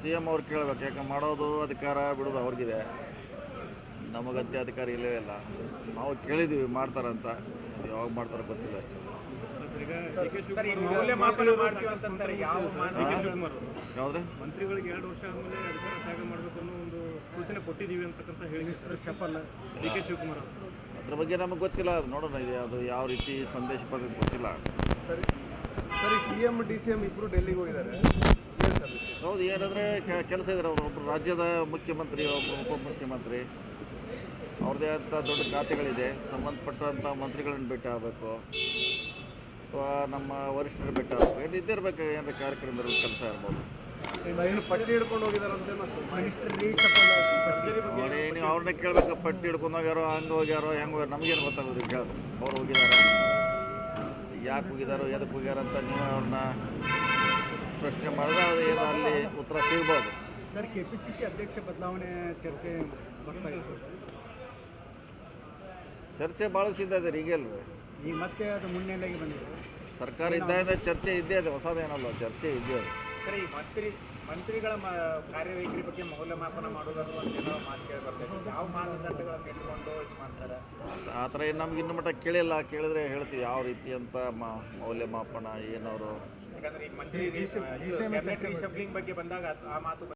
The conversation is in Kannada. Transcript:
ಸಿ ಎಂ ಅವ್ರು ಕೇಳಬೇಕು. ಯಾಕೆ ಮಾಡೋದು ಅಧಿಕಾರ ಬಿಡೋದು ಅವ್ರಿಗಿದೆ. ನಮಗಂತೆ ಅಧಿಕಾರ ಇಲ್ಲವೇ ಇಲ್ಲ. ನಾವು ಕೇಳಿದ್ದೀವಿ ಮಾಡ್ತಾರಂತ ಅದು ಯಾವಾಗ ಮಾಡ್ತಾರೋ ಗೊತ್ತಿಲ್ಲ ಅಷ್ಟೇ. ಸರ್, ಈ ಮೌಲ್ಯಮಾಪನ ಮಾಡ್ತೀವಿ ಅಂತಂತಾರೆ ಯಾವ ಮಾನದಂಡ? ಹಾ? ಶಿವಕುಮಾರ್ ಯಾವುದ್ರೆ? ಮಂತ್ರಿಗಳಿಗೆ ಎರಡು ವರ್ಷ ಆದಮೇಲೆ ಅಧಿಕಾರ ತ್ಯಾಗ ಮಾಡಬೇಕು ಅನ್ನೋ ಒಂದು ಸೂಚನೆ ಕೊಟ್ಟಿದ್ದೀವಿ ಅಂತಕ್ಕಂಥ ಹೇಳಿಕೆ ಶಪಲ್ಲ. ಡಿ ಕೆ ಶಿವಕುಮಾರ್ ಅವರು. ಅದ್ರ ಬಗ್ಗೆ ನಮಗೆ ಗೊತ್ತಿಲ್ಲ. ಅದು ನೋಡೋಣ ಇದೆ ಅದು ಯಾವ ರೀತಿ ಸಂದೇಶ ಬರ್ತದೆ ಗೊತ್ತಿಲ್ಲ. ಸರಿ. ಸರಿ C M D C M ಇಬ್ಬರು ಡೆಲ್ಲಿಗೆ ಹೋಗಿದ್ದಾರೆ. ಹೌದು ಏನಂದರೆ ಕೆಲಸ ಇದ್ದಾರೆ ಅವರು. ಒಬ್ಬರು ರಾಜ್ಯದ ಮುಖ್ಯಮಂತ್ರಿ ಒಬ್ಬರು ಉಪಮುಖ್ಯಮಂತ್ರಿ. ಅವ್ರದ್ದೇ ಅಂತ ದೊಡ್ಡ ಖಾತೆಗಳಿದೆ. ಸಂಬಂಧಪಟ್ಟಂಥ ಮಂತ್ರಿಗಳನ್ನ ಭೇಟಿ ಆಗಬೇಕು. ಅಥವಾ ನಮ್ಮ ವರಿಷ್ಠರ ಭೇಟಿ ಆಗಬೇಕು. ಏನು ಇದ್ದೇ ಇರಬೇಕು ಏನಾರ ಕಾರ್ಯಕ್ರಮ ಇರೋ ಕೆಲಸ ಇರ್ಬೋದು. ಪಟ್ಟಿ ಹಿಡ್ಕೊಂಡು ನೋಡಿ ನೀವು ಅವ್ರನ್ನ ಕೇಳಬೇಕು ಪಟ್ಟಿ ಹಿಡ್ಕೊಂಡು ಹೋಗ್ಯಾರೋ ಹಂಗೆ ಹೋಗ್ಯಾರೋ ಹೆಂಗೆ ಹೋಗ್ಯಾರೋ ನಮಗೇನು ಗೊತ್ತಾಗೋದು ಕೇಳಬೇಕು ಅವ್ರು ಹೋಗಿದ್ದಾರೆ ಯಾಕೆ ಹೋಗಿದಾರೋ ಎದಕ್ಕೆ ಹೋಗ್ಯಾರ ಅಂತ ನೀವು ಅವ್ರನ್ನ ಪ್ರಶ್ನೆ ಮಾಡಿದ್ರೆ ಅದು ಏನು ಅಲ್ಲಿ ಉತ್ತರ ಸಿಗ್ಬೋದು sir K P C C ಅಧ್ಯಕ್ಷ ಬದಲಾವಣೆ ಚರ್ಚೆ ಬರ್ತಾ ಇತ್ತು. ಚರ್ಚೆ ಭಾಳ ಸಿದ್ಧ ಈಗಲ್ವೇ ಈಗ ಮತ್ತೆ ಅದು ಮುನ್ನೆಲೆಗೆ ಬಂದಿದೆ. ಸರ್ಕಾರ ಇದ್ದಾಗ ಚರ್ಚೆ ಇದ್ದೇ ಇದೆ ಹೊಸದೇನಲ್ಲ ಚರ್ಚೆ ಇದ್ದೇ ಇದೆ. ಸರ್, ಈ ಮಂತ್ರಿ ಮಂತ್ರಿಗಳ ಮ- ಕಾರ್ಯವೈಖರಿ ಬಗ್ಗೆ ಮೌಲ್ಯಮಾಪನ ಮಾಡೋದು ಅಂತ ಏನೋ ಮಾತು ಕೇಳಿ ಬರ್ತೈತೆ ಯಾವ ಮಾನದಂಡಗಳನ್ನು ಇಟ್ಕೊಂಡು ಇದು ಮಾಡ್ತಾರೆ? ಆ ಥರ ಏನು ನಮ್ಗೆ ಇನ್ನು ಮಟ್ಟ ಕೇಳಿಲ್ಲ. ಕೇಳಿದ್ರೆ ಹೇಳ್ತೀವಿ ಯಾವ ರೀತಿ ಅಂತ ಮೌಲ್ಯಮಾಪನ ಏನವರು? ಯಾಕಂದ್ರೆ ಈ ಮಂತ್ರಿ ಬಗ್ಗೆ ಬಂದಾಗ ಆ ಮಾತು